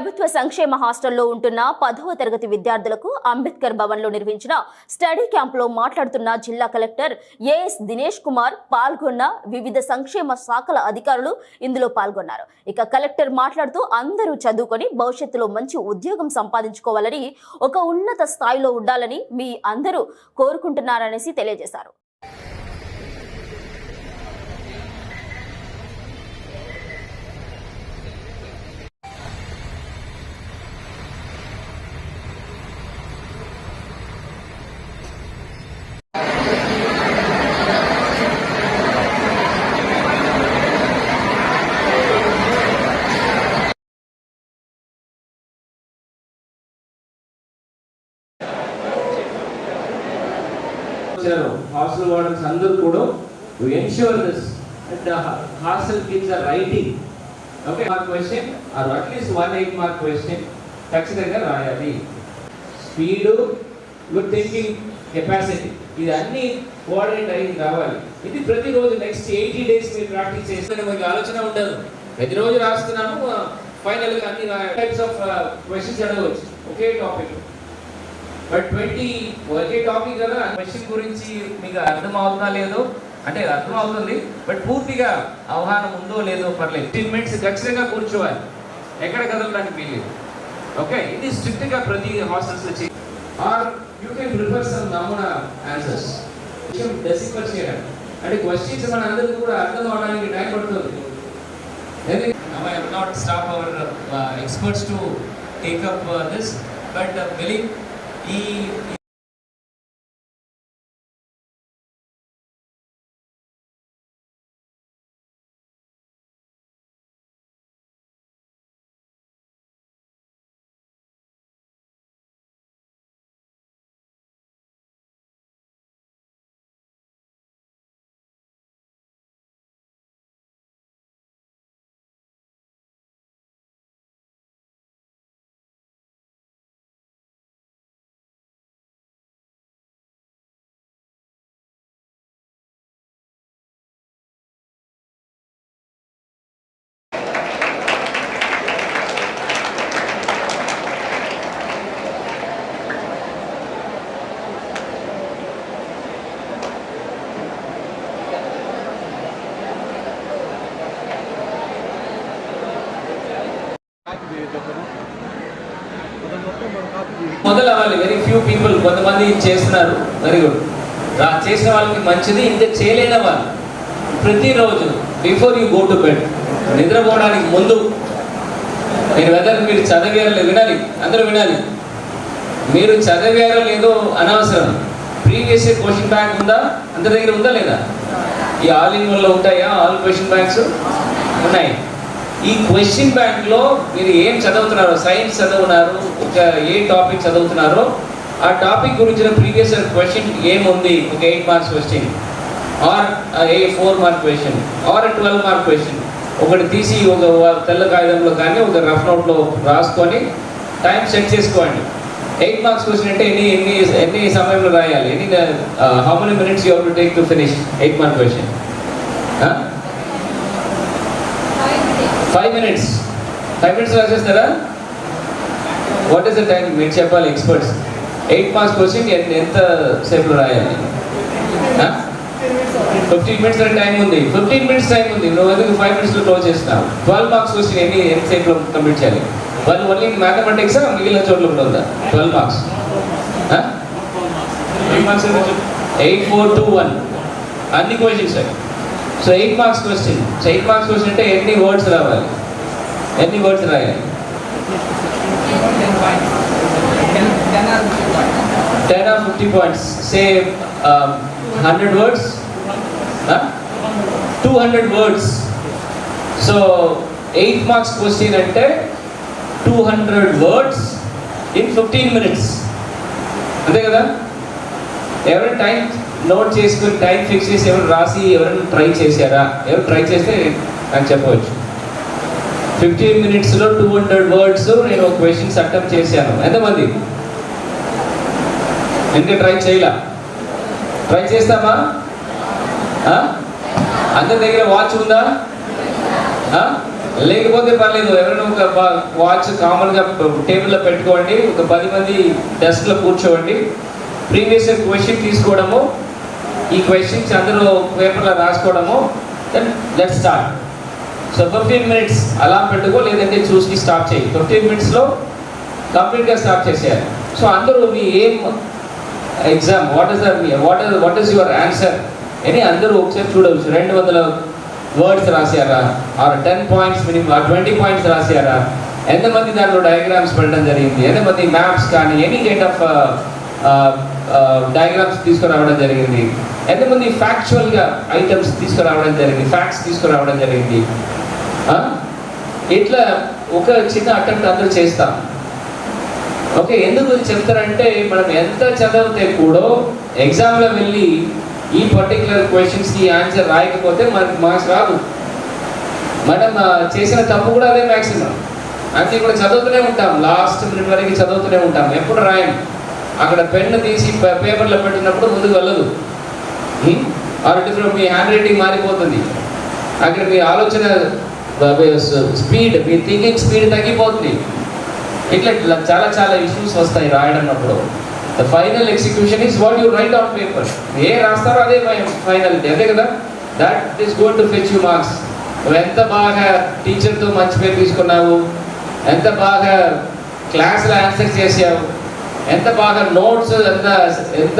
ప్రభుత్వ సంక్షేమ హాస్టల్లో ఉంటున్న పదవ తరగతి విద్యార్థులకు అంబేద్కర్ భవన్లో నిర్వహించిన స్టడీ క్యాంపులో మాట్లాడుతున్న జిల్లా కలెక్టర్ ఏఎస్ దినేష్ కుమార్ పాల్గొన్న వివిధ సంక్షేమ శాఖల అధికారులు ఇందులో పాల్గొన్నారు. ఇక కలెక్టర్ మాట్లాడుతూ అందరూ చదువుకొని భవిష్యత్తులో మంచి ఉద్యోగం సంపాదించుకోవాలని ఒక ఉన్నత స్థాయిలో ఉండాలని మీ అందరూ కోరుకుంటున్నారనేసి తెలియజేశారు. హాస్టల్ అందరూ కూడా ensure this the hostel kids are writing okay mark question or at least one eight mark question ఖచ్చితంగా రాయాలి. స్పీడు గుడ్ థింకింగ్ కెపాసిటీ ఇది అన్ని కోఆర్డినేట్ అయ్యి రావాలి. ఇది ప్రతిరోజు నెక్స్ట్ ఎయిటీ డేస్ మీరు ప్రాక్టీస్ చేస్తే మనకి ఆలోచన ఉండదు. ప్రతిరోజు రాస్తున్నాను ఫైనల్గా uh, అన్ని టైప్స్ ఆఫ్ క్వశ్చన్స్ అడగవచ్చు. ఒకే టాపిక్ బట్ ట్వంటీ ఒకే టాపిక్ కదా క్వశ్చన్ గురించి మీకు అర్థం అవుతుందా లేదో? అంటే అర్థం అవుతుంది బట్ పూర్తిగా అవగాహన ఉందో లేదో పర్లేదు. ఫిఫ్టీన్ మినిట్స్ ఖచ్చితంగా కూర్చోవాలి. ఎక్కడ కదలడానికి వీలేదు ఓకే ఇది స్ట్రిక్ట్గా ప్రతి హాస్టల్స్ వచ్చి are you can prefer some నమూనా ఆన్సర్స్ విషయం డెసిఫర్ చేయడం అంటే క్వశ్చన్స్ మన అందరికీ కూడా అర్థం అవడానికి టైం పడుతుంది. Not stop our experts to take up this but take he మొదలు అవ్వాలి వెరీ ఫ్యూ పీపుల్ కొంతమంది చేస్తున్నారు. వెరీ గుడ్ రా చేసిన వాళ్ళకి మంచిది ఇంకా చేయలేని వాళ్ళు. ప్రతిరోజు before you go to bed నిద్రపోవడానికి ముందు మీరు వెదర్ మీరు చదివారో వినాలి. అందరూ వినాలి. మీరు చదివారో లేదో అనవసరం. ప్రీవియస్ ఇయర్ క్వశ్చన్ బ్యాంక్ ఉందా? అందరి దగ్గర ఉందా లేదా? ఈ ఆల్ ఇన్ వన్లో ఉంటాయా? ఆల్ క్వశ్చన్ బ్యాంక్స్ ఉన్నాయి. ఈ క్వశ్చన్ బ్యాంక్లో మీరు ఏం చదువుతున్నారో? సైన్స్ చదువుతున్నారు? ఒక ఏ టాపిక్ చదువుతున్నారో? ఆ టాపిక్ గురించిన ప్రీవియస్ క్వశ్చన్ ఏముంది? ఒక eight marks question. Or a four mark question. Or twelve mark question. ఒకటి తీసి ఒక తెల్ల కాగితంలో కానీ ఒక రఫ్ నోట్లో రాసుకొని టైం సెట్ చేసుకోండి. ఎయిట్ మార్క్స్ క్వశ్చన్ అంటే ఎన్ని ఎన్ని ఎన్ని సమయంలో రాయాలి? ఎన్ని how many minutes you to take to finish eight mark question. Five minutes five minutes రాసేస్తారా what is the time మీరు చెప్పాలి ఎక్స్పర్ట్స్ ఎయిట్ మార్క్స్ క్వశ్చన్ ఎంత సేపులో రాయాలి? ఫిఫ్టీన్ మినిట్స్ టైం ఉంది. ఫిఫ్టీన్ మినిట్స్ టైం ఉంది. నువ్వు ఎందుకు ఫైవ్ మినిట్స్లో క్లోజ్ చేస్తున్నావు? ట్వెల్వ్ మార్క్స్ క్వశ్చన్ ఎన్ని ఎంత సేపులో కంప్లీట్ చేయాలి? వాళ్ళు ఓన్లీ మ్యాథమెటిక్స్ మిగిలిన చోట్ల కూడా ఉందా? Twelve marks eight four two one అన్ని questions so eight marks question so eight marks question అంటే ఎన్ని వర్డ్స్ రావాలి? ఎన్ని వర్డ్స్ రాయాలి? Ten or fifty points say hundred words two hundred words so eight marks question అంటే two hundred words in fifteen minutes అంతే కదా? ఎవరి time note చేసుకుని టైం ఫిక్స్ చేసి ఎవరు రాసి ఎవరైనా ట్రై చేశారా? ఎవరు ట్రై చేస్తే నాకు చెప్పవచ్చు. ఫిఫ్టీన్ మినిట్స్లో టూ హండ్రెడ్ వర్డ్స్ నేను ఒక క్వశ్చన్స్ అటెంప్ట్ చేశాను. ఎంతమంది? ఇంకా ట్రై చేయలా. ట్రై చేస్తామా? అందరి దగ్గర వాచ్ ఉందా? లేకపోతే పర్లేదు ఎవరైనా ఒక వాచ్ కామన్గా టేబుల్లో పెట్టుకోండి. ఒక పది మంది డెస్క్లో కూర్చోండి. ప్రీవియస్ క్వశ్చన్ తీసుకోవడము. ఈ క్వశ్చన్స్ అందరూ పేపర్లో రాసుకోవడము. Then let start so fifteen minutes అలా పెట్టుకో లేదంటే చూసి స్టాప్ చేయి. ఫిఫ్టీన్ మినిట్స్లో కంప్లీట్గా స్టాప్ చేసేయాలి. సో అందరూ మీ ఏం exam what is what is what is your answer అని అందరూ ఒకసారి చూడవచ్చు. రెండు వందల వర్డ్స్ రాశారా? Or ten points minimum or twenty points రాశారా? ఎంతమంది దాంట్లో డయాగ్రామ్స్ పెట్టడం జరిగింది? ఎంతమంది మ్యాప్స్ కానీ ఎనీ కైండ్ ఆఫ్ డయాగ్రామ్స్ తీసుకురావడం జరిగింది. ఎంతమంది ఫ్యాక్చువల్గా ఐటమ్స్ తీసుకురావడం జరిగింది? ఫ్యాక్ట్స్ తీసుకురావడం జరిగింది. ఇట్లా ఒక చిన్న అటెంప్ట్ అందరూ చేస్తాం. ఓకే ఎందుకు చెప్తారంటే మనం ఎంత చదివితే కూడా ఎగ్జామ్లో వెళ్ళి ఈ పర్టికులర్ క్వశ్చన్స్కి ఆన్సర్ రాయకపోతే మనకి మార్క్స్ రాదు. మనం చేసిన తప్పు కూడా అదే మ్యాక్సిమం అంటే కూడా చదువుతూనే ఉంటాం. లాస్ట్ మినిట్ వరకు చదువుతూనే ఉంటాం. ఎప్పుడు రాయం? అక్కడ పెన్ను తీసి పేపర్లో పెట్టినప్పుడు ముందుకు వెళ్ళదు. ఆర్ మీ హ్యాండ్ రైటింగ్ మారిపోతుంది. అక్కడ మీ ఆలోచన స్పీడ్ మీ థింకింగ్ స్పీడ్ తగ్గిపోతుంది. ఇట్లా ఇట్లా చాలా చాలా ఇష్యూస్ వస్తాయి రాయడన్నప్పుడు. The final execution is what you write on paper a రాస్తారో అదే ఫైనల్ అంతే కదా? That is going to fetch you marks నువ్వు ఎంత బాగా టీచర్తో మంచి పేరు తీసుకున్నావు? ఎంత బాగా క్లాస్లో ఆన్సర్ చేసావు ఎంత బాగా నోట్స్ ఎంత ఎంత